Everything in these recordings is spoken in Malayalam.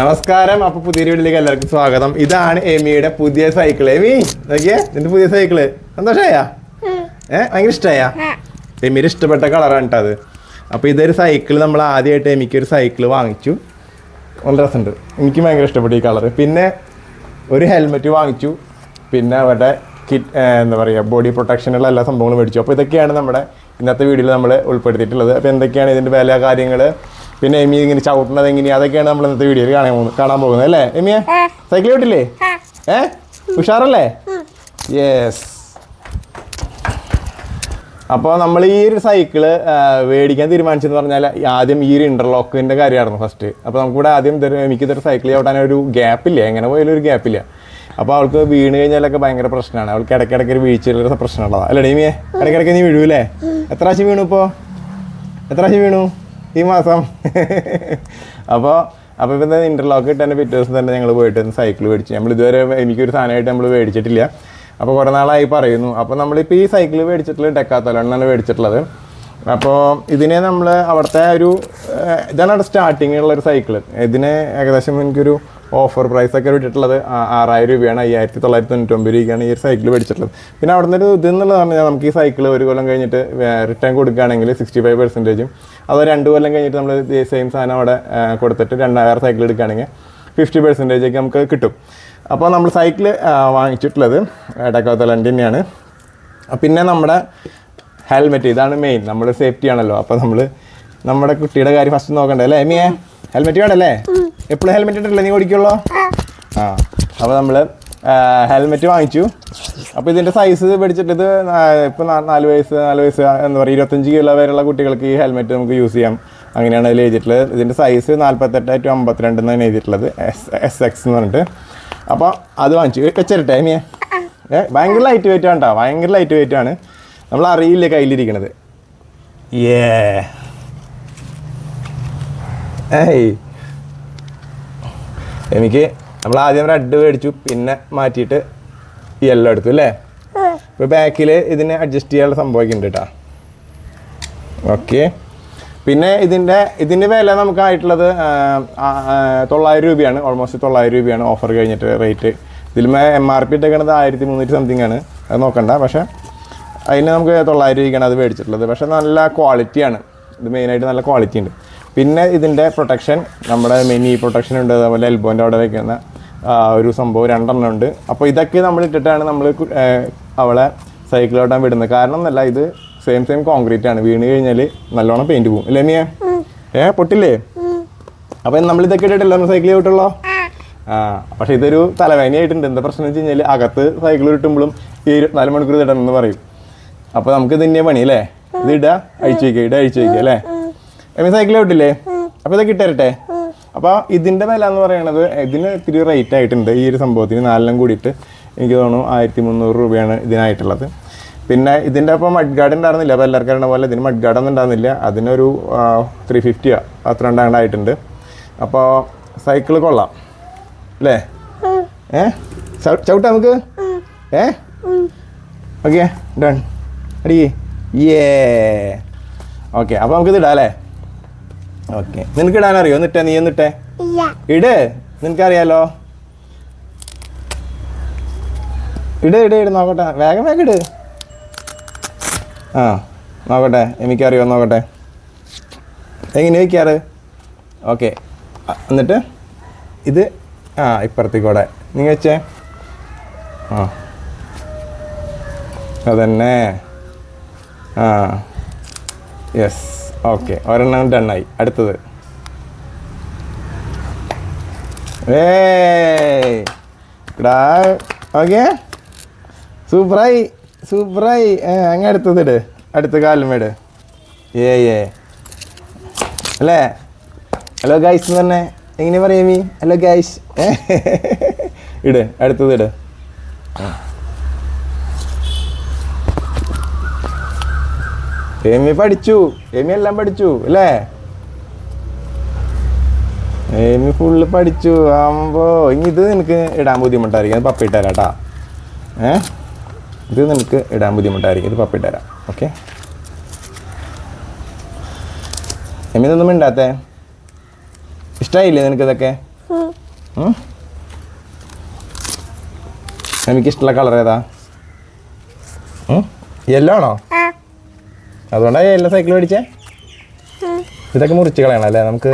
നമസ്കാരം. അപ്പൊ പുതിയ വീട്ടിലേക്ക് എല്ലാവർക്കും സ്വാഗതം. ഇതാണ് എമിയുടെ പുതിയ സൈക്കിൾ എമി നോക്കിയേ? നിന്റെ പുതിയ സൈക്കിൾ സന്തോഷമായ ഏ ഭയങ്കര ഇഷ്ടമായ എമിയുടെ ഇഷ്ടപ്പെട്ട കളറാണ് കേട്ടോ അത്. അപ്പോൾ ഇതൊരു സൈക്കിൾ നമ്മൾ ആദ്യമായിട്ട് എമിക്ക് ഒരു സൈക്കിൾ വാങ്ങിച്ചു. നല്ല രസമുണ്ട്. എനിക്ക് ഭയങ്കര ഇഷ്ടപ്പെട്ടു ഈ കളർ പിന്നെ ഒരു ഹെൽമെറ്റ് വാങ്ങിച്ചു. പിന്നെ അവരുടെ കിറ്റ് എന്താ പറയുക ബോഡി പ്രൊട്ടക്ഷനുള്ള എല്ലാ സംഭവങ്ങളും മേടിച്ചു. അപ്പോൾ ഇതൊക്കെയാണ് നമ്മുടെ ഇന്നത്തെ വീഡിയോയിൽ നമ്മൾ ഉൾപ്പെടുത്തിയിട്ടുള്ളത്. അപ്പോൾ എന്തൊക്കെയാണ് ഇതിന്റെ വില കാര്യങ്ങൾ പിന്നെ എമി ഇങ്ങനെ ചവിട്ടുന്നത് എങ്ങനെയാ? അതൊക്കെയാണ് നമ്മൾ ഇന്നത്തെ വീഡിയോയിൽ കാണാൻ പോകുന്നത്. കാണാൻ പോകുന്നത് അല്ലേ എമിയെ? സൈക്കിൾ വിട്ടില്ലേ ഏ? ഉഷാറല്ലേ? യെസ് അപ്പോൾ നമ്മൾ ഈ ഒരു സൈക്കിൾ മേടിക്കാൻ തീരുമാനിച്ചെന്ന് പറഞ്ഞാൽ ആദ്യം ഈ ഒരു ഇന്റർലോക്കിന്റെ കാര്യമായിരുന്നു ഫസ്റ്റ് അപ്പോൾ നമുക്കിവിടെ ആദ്യം ഇതൊരു എനിക്ക് ഇതൊരു സൈക്കിൾ ചവിട്ടാൻ ഒരു ഗ്യാപ്പില്ല എങ്ങനെ പോയാലും ഒരു ഗ്യാപ്പില്ല അപ്പോൾ അവൾക്ക് വീണ് കഴിഞ്ഞാലൊക്കെ ഭയങ്കര പ്രശ്നമാണ്. അവൾക്ക് ഇടയ്ക്കിടയ്ക്ക് ഒരു വീഴ്ചയുള്ള പ്രശ്നമുള്ളതാണ് അല്ലേ ഡീമിയെ ഇടയ്ക്കിടയ്ക്ക് നീ വീഴൂലേ? എത്ര പ്രാവശ്യം വീണു ഇപ്പോൾ എത്ര പ്രാവശ്യം വീണു? ഈ മാസം. അപ്പോൾ അപ്പോൾ ഇപ്പം ഇന്റർലോക്ക് കിട്ടാൻ പിറ്റേ ദിവസം തന്നെ ഞങ്ങൾ പോയിട്ട് സൈക്കിൾ മേടിച്ചു. നമ്മൾ ഇതുവരെ എനിക്കൊരു സാധനമായിട്ട് നമ്മൾ മേടിച്ചിട്ടില്ല. അപ്പോൾ കുറേ നാളായി പറയുന്നു. അപ്പോൾ നമ്മളിപ്പോൾ ഈ സൈക്കിൾ മേടിച്ചിട്ടുള്ളത് ഡെക്കാത്തലാണ് മേടിച്ചിട്ടുള്ളത്. അപ്പോൾ ഇതിനെ നമ്മൾ അവിടുത്തെ ഒരു ഇതാണ് അവിടെ ഒരു സൈക്കിൾ ഇതിന് ഏകദേശം എനിക്കൊരു ഓഫർ പ്രൈസ് ഒക്കെ വിട്ടിട്ടുള്ളത്. ആറായിരം രൂപയാണ് അയ്യായിരത്തി തൊള്ളായിരത്തി തൊണ്ണൂറ്റൊമ്പത് രൂപയ്ക്കാണ് ഈ ഒരു സൈക്കിൾ മേടിച്ചിട്ടുള്ളത് പിന്നെ അവിടെ നിന്ന് ഇത് ഇതെന്നുള്ളത് പറഞ്ഞാൽ നമുക്ക് ഈ സൈക്കിൾ ഒരു കൊല്ലം കഴിഞ്ഞിട്ട് റിട്ടേൺ കൊടുക്കുകയാണെങ്കിൽ സിക്സ്റ്റി ഫൈവ് പെർസെന്റേജും അത് രണ്ട് കൊല്ലം കഴിഞ്ഞിട്ട് നമ്മൾ സെയിം സാധനം അവിടെ കൊടുത്തിട്ട് രണ്ടായിരം സൈക്കിൾ എടുക്കുകയാണെങ്കിൽ ഫിഫ്റ്റി പെർസെന്റേജ് ഒക്കെ നമുക്ക് കിട്ടും. അപ്പോൾ നമ്മൾ സൈക്കിൾ വാങ്ങിച്ചിട്ടുള്ളത് ഡെക്കാത്തലന്റെ തന്നെയാണ്. പിന്നെ നമ്മുടെ ഹെൽമെറ്റ് ഇതാണ് മെയിൻ നമ്മുടെ സേഫ്റ്റി ആണല്ലോ. അപ്പോൾ നമ്മൾ നമ്മുടെ കുട്ടിയുടെ കാര്യം ഫസ്റ്റ് നോക്കണ്ടേ അല്ലേ എമിയെ ഹെൽമെറ്റ് വേണല്ലേ എപ്പോഴും ഹെൽമെറ്റ് ഇട്ടില്ല നീ ഓടിക്കുള്ളോ? ആ അപ്പോൾ നമ്മൾ ഹെൽമെറ്റ് വാങ്ങിച്ചു. അപ്പോൾ ഇതിന്റെ സൈസ് പിടിച്ചിട്ട് ഇത് ഇപ്പോൾ നാല് വയസ്സ് നാല് വയസ്സ് എന്താ പറയുക ഇരുപത്തഞ്ച് കിലോ വരെയുള്ള കുട്ടികൾക്ക് ഈ ഹെൽമെറ്റ് നമുക്ക് യൂസ് ചെയ്യാം. അങ്ങനെയാണ് അതിൽ എഴുതിയിട്ടുള്ളത്. ഇതിന്റെ സൈസ് നാൽപ്പത്തെട്ട് ടു അമ്പത്തിരണ്ട് എന്നാണ് എഴുതിയിട്ടുള്ളത്. എസ് എസ് എക്സ് എന്ന് പറഞ്ഞിട്ട്. അപ്പോൾ അത് വാങ്ങിച്ചു. വെച്ചിട്ടെ ഇനി ഏ ഭയങ്കര ലൈറ്റ് വെയിറ്റ് കേട്ടോ ഭയങ്കര ലൈറ്റ് വെയിറ്റ് ആണ്. നമ്മൾ അറിയില്ല കയ്യിലിരിക്കണത്? ഏ ഏയ് എനിക്ക് നമ്മൾ ആദ്യം റെഡ് മേടിച്ചു പിന്നെ മാറ്റിയിട്ട് യെല്ലോ എടുത്തു അല്ലേ? ഇപ്പൊ ബാക്കിൽ ഇതിനെ അഡ്ജസ്റ്റ് ചെയ്യാനുള്ള സംഭവമൊക്കെ ഉണ്ട് കേട്ടോ ഓക്കെ പിന്നെ ഇതിന്റെ ഇതിന്റെ വില നമുക്കായിട്ടുള്ളത് തൊള്ളായിരം രൂപയാണ്. ഓൾമോസ്റ്റ് തൊള്ളായിരം രൂപയാണ് ഓഫർ കഴിഞ്ഞിട്ട് റേറ്റ് ഇതിലുമേ എം ആർ പി ഇട്ടേക്കണത് ആയിരത്തി മുന്നൂറ്റി സംതിങ് ആണ്. അത് നോക്കണ്ട. പക്ഷേ അതിന് നമുക്ക് തൊള്ളായിരം രൂപയ്ക്കാണ് അത് മേടിച്ചിട്ടുള്ളത്. പക്ഷേ നല്ല ക്വാളിറ്റിയാണ് ഇത് മെയിനായിട്ട് നല്ല ക്വാളിറ്റി ഉണ്ട്. പിന്നെ ഇതിന്റെ പ്രൊട്ടക്ഷൻ നമ്മുടെ മെനി പ്രൊട്ടക്ഷൻ ഉണ്ട് അതുപോലെ എൽബോന്റെ അവിടെ വയ്ക്കുന്ന ഒരു സംഭവം രണ്ടെണ്ണം ഉണ്ട്. അപ്പോൾ ഇതൊക്കെ നമ്മൾ ഇട്ടിട്ടാണ് നമ്മൾ അവളെ സൈക്കിൾ ഓട്ടാൻ വിടുന്നത്. കാരണം എന്നല്ല ഇത് സെയിം സെയിം കോൺക്രീറ്റ് ആണ്. വീണ് കഴിഞ്ഞാൽ നല്ലോണം പെയിന്റ് പോകും അല്ലേ മിയ? ഏ പൊട്ടില്ലേ? അപ്പം നമ്മൾ ഇതൊക്കെ ഇട്ടിട്ടില്ല? നമ്മൾ സൈക്കിൾ ചവിട്ടുള്ളോ ആ. പക്ഷെ ഇതൊരു തലവേദനയായിട്ടുണ്ട് എന്താ പ്രശ്നം വെച്ച് കഴിഞ്ഞാൽ അകത്ത് സൈക്കിൾ കിട്ടുമ്പോഴും ഈ ഇരുപത്തിനാല് മണിക്കൂർ ഇടണം എന്ന് പറയും. അപ്പോൾ നമുക്ക് ഇത് തന്നെയാണ് പണി അല്ലേ? ഇത് ഇടുക അഴിച്ചു വയ്ക്കുക ഇടുക അഴിച്ചു വയ്ക്കുക അല്ലേ? എമ്മി സൈക്കിൾ ചവിട്ടില്ലേ അപ്പോൾ ഇതൊക്കെ ഇട്ടരട്ടെ. അപ്പോൾ ഇതിന്റെ വില എന്ന് പറയുന്നത് ഇതിന് ഇത്തിരി റേറ്റ് ആയിട്ടുണ്ട്. ഈ ഒരു സംഭവത്തിന് നാലെല്ലാം കൂടിയിട്ട് എനിക്ക് തോന്നുന്നു ആയിരത്തി മുന്നൂറ് രൂപയാണ് ഇതിനായിട്ടുള്ളത്. പിന്നെ ഇതിന്റെ മഡ് ഗാർഡ് ഉണ്ടായിരുന്നില്ല. അപ്പോൾ എല്ലാവർക്കും പോലെ ഇതിന് മഡ് ഗാർഡ് ഒന്നും ഉണ്ടായിരുന്നില്ല. അതിനൊരു ത്രീ ഫിഫ്റ്റിയോ അത്ര ഉണ്ടായിട്ടുണ്ട് അപ്പോൾ സൈക്കിൾ കൊള്ളാം. അല്ലേ? ഏ? ചവി- ചവിട്ടാ നമുക്ക്? ഏ? ഓക്കെ ഡൺ അടി ഏ ഓക്കെ അപ്പോൾ നമുക്കിത് ഇടാം അല്ലേ? ഓക്കെ. നിനക്ക് ഇടാൻ അറിയോ എന്നിട്ടേ നീ എന്നിട്ടേ ഇട്. നിനക്കറിയാലോ? ഇട് ഇട് ഇട് നോക്കട്ടെ. വേഗം വേഗം ഇട്. ആ നോക്കട്ടെ. എനിക്കറിയോ നോക്കട്ടെ. എങ്ങനെ വയ്ക്കാറ് ഓക്കെ. എന്നിട്ട് ഇത് ആ ഇപ്പുറത്തേക്കൂടെ നീ വെച്ചേ. ആ. അതന്നെ. ആ. യെസ്. ഓക്കെ ഒരെണ്ണം ഡണ്ണായി. അടുത്തത്. ഇടാ ഓക്കെ. സൂപ്പറായി സൂപ്പറായി. അങ്ങ് അടുത്തതിട് അടുത്ത കാലുമേട് ഏ ഏ. അല്ലേ? ഹലോ ഗൈസ് എന്ന് പറഞ്ഞേ എങ്ങനെ പറയാമീ ഹലോ ഗൈസ്. ഇട് അടുത്തത് ഇട്. എമി പഠിച്ചു എമി എല്ലാം പഠിച്ചു അല്ലേ? എമി ഫുള്ള് പഠിച്ചു ആകുമ്പോൾ ഇനി ഇത് നിനക്ക് ഇടാൻ ബുദ്ധിമുട്ടായിരിക്കും അത് പപ്പ ഇട്ടുതരാം കേട്ടോ ഏ? ഇത് നിനക്ക് ഇടാൻ ബുദ്ധിമുട്ടായിരിക്കും ഇത് പപ്പ ഇട്ടുതരാം ഓക്കെ? എമി ഇതൊന്നും ഇണ്ടാത്തേ ഇഷ്ടമായില്ലേ നിനക്ക് ഇതൊക്കെ? ഉം? എനിക്കിഷ്ടമുള്ള കളർ ഏതാ? യെല്ലോ ആണോ? അതുകൊണ്ടാണ് എല്ലാ സൈക്കിൾ മേടിച്ചേ. ഇതൊക്കെ മുറിച്ച് കളയണം അല്ലേ നമുക്ക്?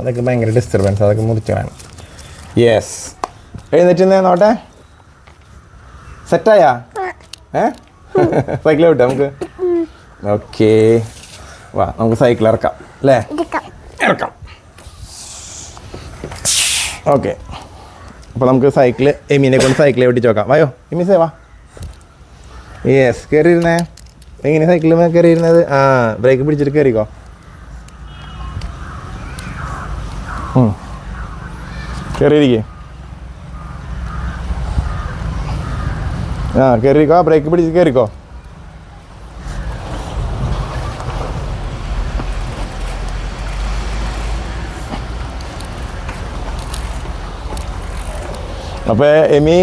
അതൊക്കെ ഭയങ്കര ഡിസ്റ്റർബൻസ് അതൊക്കെ മുറിച്ച് കളയണം. യെസ് എഴുന്നേറ്റ് നോട്ടെ? സെറ്റായാ ഏ? സൈക്കിൾ വിട്ടെ നമുക്ക്? ഓക്കെ വാ നമുക്ക് സൈക്കിൾ ഇറക്കാം അല്ലേ? ഇറക്കാം. ഓക്കെ അപ്പോൾ നമുക്ക് സൈക്കിൾ എമീനെ കൊണ്ട് സൈക്കിളെ ഓടിച്ച് നോക്കാം. വായോ എമീസേ വാ. യെസ് കയറിയിരുന്നേ എങ്ങനെ സൈക്കിളിൽ കയറിയിരുന്നത്? ആ ബ്രേക്ക് പിടിച്ചിട്ട് കയറിക്കോ. കയറിയിരിക്കേ. ആ കയറിക്കോ. ബ്രേക്ക് പിടിച്ച് കയറിക്കോ. അപ്പോൾ എമി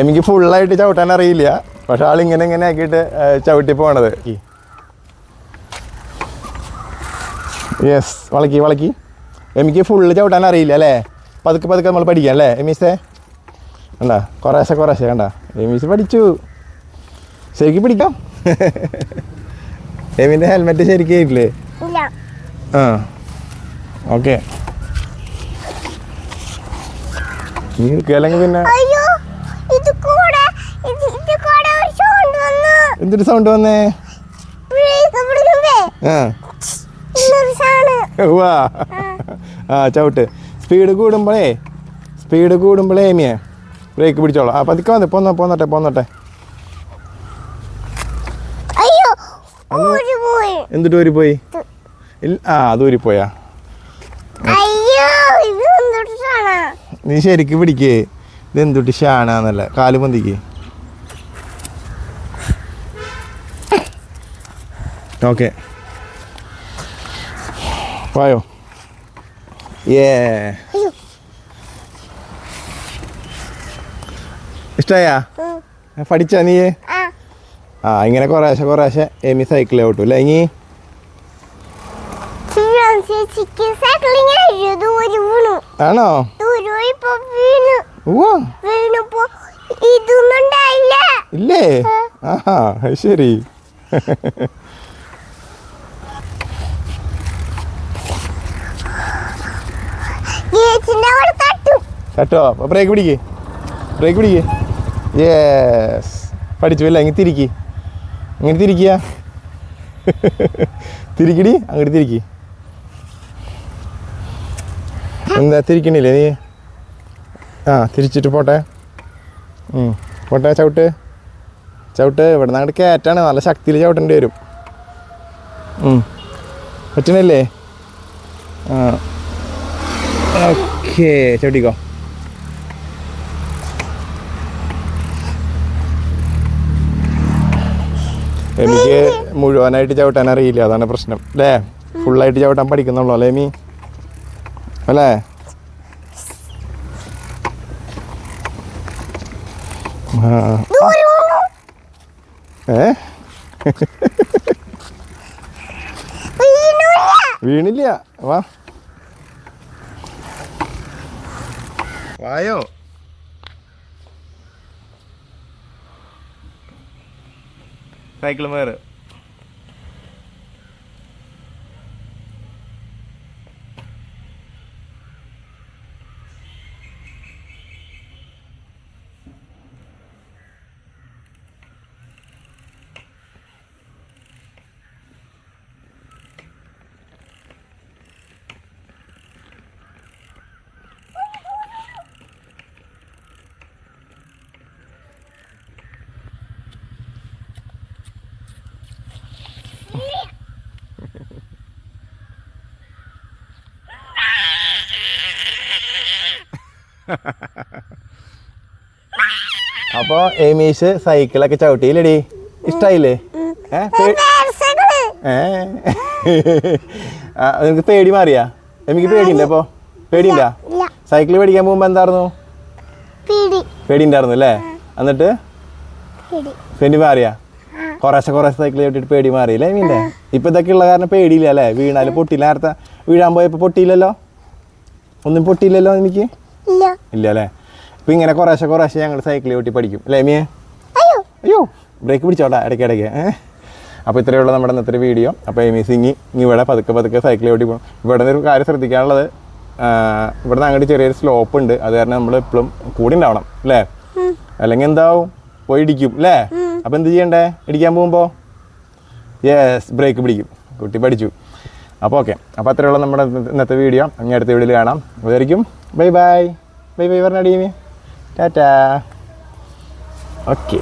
എമിക്ക് ഫുള്ളായിട്ട് ചവിട്ടാൻ അറിയില്ല പക്ഷെ ആളിങ്ങനെ ഇങ്ങനെ ഇങ്ങനെ ആക്കിയിട്ട് ചവിട്ടി പോണത്. യെസ് വളക്കി വളക്കി. എമിക്ക് ഫുള്ള് ചവിട്ടാൻ അറിയില്ല അല്ലേ? പതുക്കെ പതുക്കെ നമ്മൾ പഠിക്കാം അല്ലേ എമീസേ? കണ്ട കുറേശ്ശെ കുറേശ്ശെ കണ്ട. എമീസ് പഠിച്ചു. ശരിക്കും പിടിക്കാം. എമിന്റെ ഹെൽമെറ്റ് ശരിക്കും ആയിട്ടില്ലേ? ഇല്ല. ആ ഓക്കെ. നീ അല്ലെങ്കിൽ പിന്നെ അയ്യോ ഇത് കൂടെ ഇത് ഇത് കൂടെ ഒരു സൗണ്ട് വന്നു എന്തൊരു സൗണ്ട് വന്നേ? ആ. വാ ചവിട്ട്. സ്പീഡ് കൂടുമ്പോഴേ സ്പീഡ് കൂടുമ്പോഴേ ഏമിയെ? ബ്രേക്ക് പിടിച്ചോളാം. ആ പതുക്കെ വന്ന് പോന്നോ പോന്നോട്ടെ പോന്നോട്ടെ. എന്തിട്ട് ഊരി പോയി ഇല്ല ആ അത് ഊരി പോയാ നീ ശരിക്ക് പിടിക്കേ. ഇത് എന്തുട്ടി ഷാണാന്നല്ല കാൽ പൊന്തിക്ക്. ഓക്കെ വായോ ഏ ഉം. പഠിച്ചാ നീ? ആ. ആ ഇങ്ങനെ കുറേശ്ശെ കുറേശ്ശെ എമി സൈക്കിൾ ഓട്ടു അല്ലേ ഇനി? ആണോ? ഇല്ലേ? ആഹാ ശരി ചേച്ചിന്റെ അവിടെ തട്ടും. അപ്പോൾ ബ്രേക്ക് പിടിക്ക്. ബ്രേക്ക് പിടിക്ക്. യെസ് പഠിച്ചു അല്ലേ? ഇങ്ങനെ തിരിക്കി. ഇങ്ങനെ തിരിക്കുക. തിരിക്കടി അങ്ങോട്ട് തിരിക്കി. എന്താ തിരിക്കണില്ലേ നീ? ആ തിരിച്ചിട്ട് പോട്ടെ. പോട്ടെ ചവിട്ട്. ചവിട്ട് ഇവിടെ നിന്ന് അങ്ങോട്ട് കയറ്റാണ്. നല്ല ശക്തിയിൽ ചവിട്ടേണ്ടി വരും. പറ്റണില്ലേ? ആ. ഓക്കേ ചവിട്ടിക്കോ എനിക്ക് മുഴുവനായിട്ട് ചവിട്ടാൻ അറിയില്ല അതാണ് പ്രശ്നം. അല്ലേ ഫുള്ളായിട്ട് ചവിട്ടാൻ പഠിക്കുന്നുള്ളൂ അല്ലേ മീ? അല്ലേ. ഏ? വീണില്ല. വാ. വായോ? സൈക്കിൾ മേറ്. അപ്പോൾ എമീഷ് സൈക്കിളൊക്കെ ചവിട്ടിയില്ലേടി. ഇഷ്ടായില്ലേ? നിനക്ക് പേടി മാറിയാ? എനിക്ക് പേടിയുണ്ട്? അപ്പോ പേടിയില്ല സൈക്കിൾ പേടിക്കാൻ പോകുമ്പോൾ എന്തായിരുന്നു? പേടിണ്ടായിരുന്നു പേടി. ഉണ്ടായിരുന്നു അല്ലേ? എന്നിട്ട്? പിടി. പേടി മാറിയാ? കുറേശ്ശെ കുറേശ്ശെ സൈക്കിൾ ചവിട്ടിട്ട് പേടി മാറിയില്ലേ മീന്റെ ഇപ്പം ഇതൊക്കെ ഉള്ള കാരണം പേടിയില്ല അല്ലേ? വീണാലും പൊട്ടിയില്ല. നേരത്തെ വീഴാൻ പോയപ്പോൾ പൊട്ടിയില്ലല്ലോ? ഒന്നും പൊട്ടിയില്ലല്ലോ എനിക്ക് ഇല്ല. അല്ലേ? ഇപ്പം ഇങ്ങനെ കുറേശ്ശെ കുറേശ്ശെ ഞങ്ങൾ സൈക്കിൾ ഓട്ടി പഠിക്കും. അല്ലേ മിയെ? അയ്യോ. അയ്യോ ബ്രേക്ക് പിടിച്ചോട്ടാ ഇടയ്ക്കിടയ്ക്ക്. അപ്പോൾ ഇത്രയേ ഉള്ളൂ നമ്മുടെ ഇന്നത്തെ വീഡിയോ അപ്പോൾ എമി സിംഗി ഇവിടെ പതുക്കെ പതുക്കെ സൈക്കിൾ ഓടി പോകും ഇവിടെ നിന്ന് ഒരു കാര്യം ശ്രദ്ധിക്കാനുള്ളത് ഇവിടെ നിന്ന് അങ്ങോട്ട് ചെറിയൊരു സ്ലോപ്പ് ഉണ്ട്. അത് കാരണം നമ്മൾ എപ്പോഴും കൂടി ഉണ്ടാവണം അല്ലേ? അല്ലെങ്കിൽ എന്താവും? പോയി ഇടിക്കും അല്ലേ? അപ്പോൾ എന്ത് ചെയ്യണ്ടേ? ഇടിക്കാൻ പോകുമ്പോൾ യെസ് ബ്രേക്ക് പിടിക്കും. കുട്ടി പഠിച്ചു. അപ്പോൾ ഓക്കെ അപ്പോൾ അത്രയുള്ള നമ്മുടെ ഇന്നത്തെ- ഇന്നത്തെ വീഡിയോ ഇനി അടുത്ത വീഡിയോയിൽ കാണാം. അതായിരിക്കും ബൈ ബൈ ബൈ ബൈ പറഞ്ഞ ടീമി ടാറ്റാ ഓക്കെ